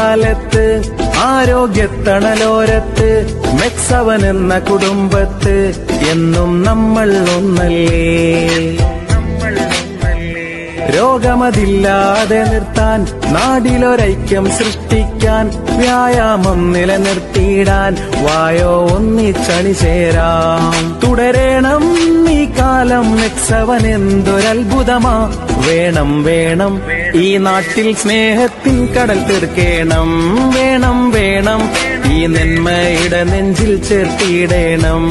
കാലത്ത് ആരോഗ്യത്തണലോരത്ത് മെക്സവൻ എന്ന കുടുംബത്ത് എന്നും നമ്മൾ ഒന്നല്ലേ? രോഗമതില്ലാതെ നിർത്താൻ നാടിലൊരൈക്യം സൃഷ്ടിക്കാൻ വ്യായാമം നിലനിർത്തിയിടാൻ വായോ ഒന്നിച്ചണി ചേരാം കാലം നെക്സവൻ എന്തൊരത്ഭുതമാ? വേണം വേണം ഈ നാട്ടിൽ സ്നേഹത്തിൻ കടൽ തീർക്കേണം. വേണം വേണം ഈ നന്മയുടെ നെഞ്ചിൽ ചേർത്തിയിടേണം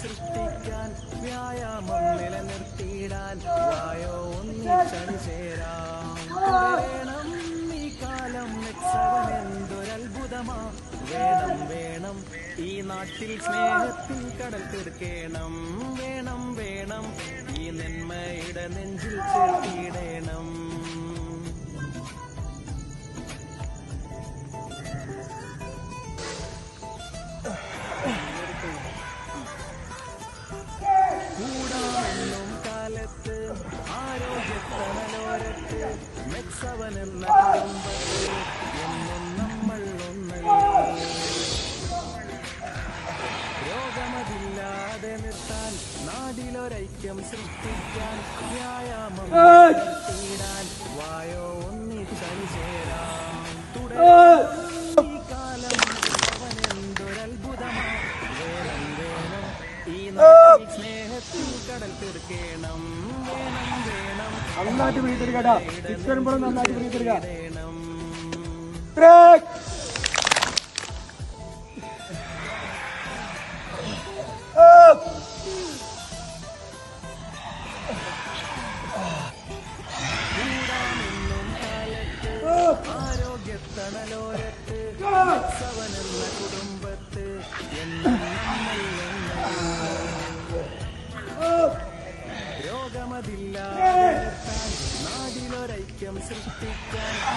സൃഷ്ടിക്കാൻ വ്യായാമം നിലനിർത്തിയിടാൻ വായോ ഒന്നിച്ചണി ചേരാം വേണം ഈ കാലം മെക്സവൻ എന്തൊരത്ഭുതമാ. വേണം വേണം ഈ നാട്ടിൽ സ്നേഹത്തിൽ കടൽ തീർക്കേണം. വേണം വേണം ഈ നന്മയുടെ നെഞ്ചിൽ ചേർത്തിയിടേണം എന്നും നമ്മൾ രോഗമതില്ലാതെ നിർത്താൻ നാടിലൊരൈക്യം സൃഷ്ടിക്കാൻ വ്യായാമം തീരാൻ വായോ ഒന്നിച്ചണി ചേരാം തുടരാം ഈ കാലം അവൻ വേണം വേണം ഈ സ്നേഹത്തിൽ കടൽ തീർക്കേണം വേണം നന്നായിട്ട് പിടി സിക്സ് വരുമ്പോഴും നന്നായിട്ട് പിടി തരിക ബ്രേക്ക് ആരോഗ്യത്തണലോരത്ത് സവനെന്ന കുടുംബത്ത് നാടിലൊരൈക്യം സൃഷ്ടിക്കാൻ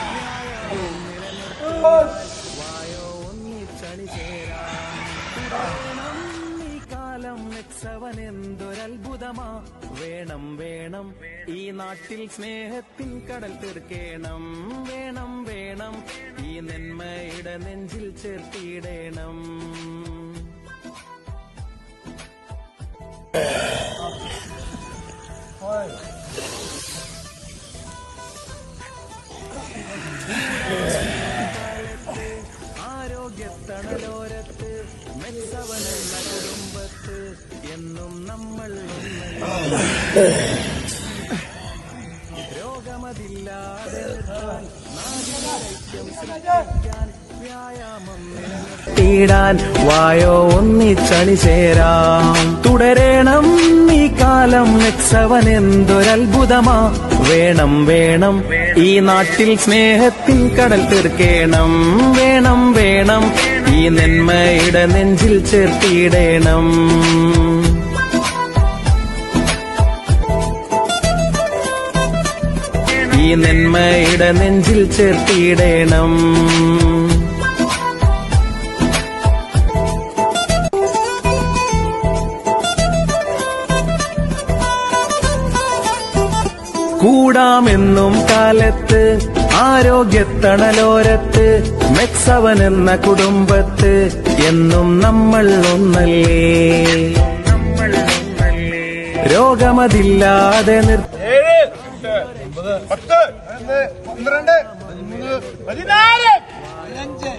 എന്തൊരത്ഭുതമാ വേണം വേണം. ഈ നാട്ടിൽ സ്നേഹത്തിൻ കടൽ തീർക്കേണം. വേണം വേണം. ഈ നന്മയുടെ നെഞ്ചിൽ ചേർത്തിയിടേണം തീടാൻ വായോ ഒന്നിച്ചണി ചേരാം. തുടരണം ഈ കാലം നെക്സവൻ എന്തൊരത്ഭുതമാ. വേണം വേണം ഈ നാട്ടിൽ സ്നേഹത്തിൽ കടൽ തീർക്കേണം. വേണം വേണം ഈ നന്മയുടെ നെഞ്ചിൽ ചേർത്തിയിടേണം ഈ നന്മയുടെ നെഞ്ചിൽ ചേർത്തിയിടേണം കൂടാമെന്നും കാലത്ത് ആരോഗ്യത്തണലോരത്ത് മെക്സവൻ എന്ന കുടുംബത്ത് എന്നും നമ്മൾ ഒന്നല്ലേ? രോഗമതില്ലാതെ നിർ ഏഴ് എട്ട് ഒമ്പത് പത്ത് പന്ത്രണ്ട് പതിമൂന്ന് പതിനാല്. പതിനഞ്ച്.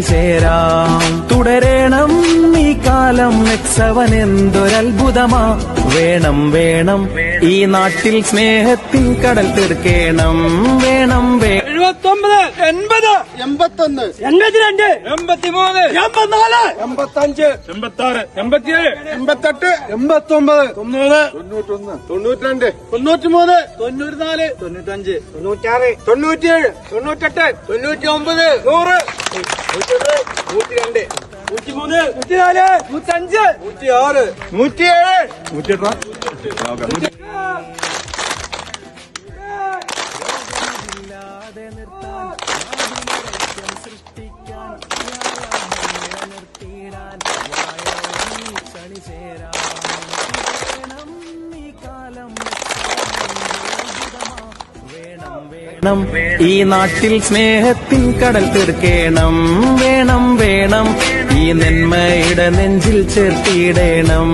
ചേരാം തുടരണം ഈ കാലം മെക്സവൻ എന്തൊരത്ഭുതമാ. വേണം വേണം ഈ നാട്ടിൽ സ്നേഹത്തിൻ കടൽ തീർക്കേണം. വേണം വേണം എഴുപത്തൊമ്പത് എൺപത്. എൺപത്തൊന്ന്. എൺപത്തിരണ്ട്. എൺപത്തിമൂന്ന്. എൺപത്തിനാല്. എൺപത്തഞ്ച്. എൺപത്താറ് എൺപത്തിയേഴ്. എൺപത്തെട്ട് എൺപത്തൊമ്പത്. തൊണ്ണൂറ്. തൊണ്ണൂറ്റൊന്ന്. തൊണ്ണൂറ്റിരണ്ട്. തൊണ്ണൂറ്റിമൂന്ന്. തൊണ്ണൂറ്റിനാല്. തൊണ്ണൂറ്റഞ്ച്. തൊണ്ണൂറ്റാറ്. തൊണ്ണൂറ്റിയേഴ്. തൊണ്ണൂറ്റെട്ട്. തൊണ്ണൂറ്റി ഒമ്പത് നൂറ്. നൂറ്റൊന്ന് നൂറ്റിരണ്ട്. നൂറ്റിമൂന്ന് നൂറ്റിനാല് നൂറ്റഞ്ച്. നൂറ്റിയാറ്. നൂറ്റിയേഴ്. നൂറ്റിയെട്ടാ? ഇല്ലാതെ നിർത്താൻ നാടിനൊരൈക്യം സൃഷ്ടിക്കാൻ വ്യായാമം നിലനിർത്തിയിടാൻ വായോടി ചണി ചേരാൻ വേണം ഈ കാലം വേണം ഈ നാട്ടിൽ സ്നേഹത്തിൻ കടൽ തീർക്കേണം. വേണം വേണം. ഈ നന്മയുടെ നെഞ്ചിൽ ചേർത്തിടണം.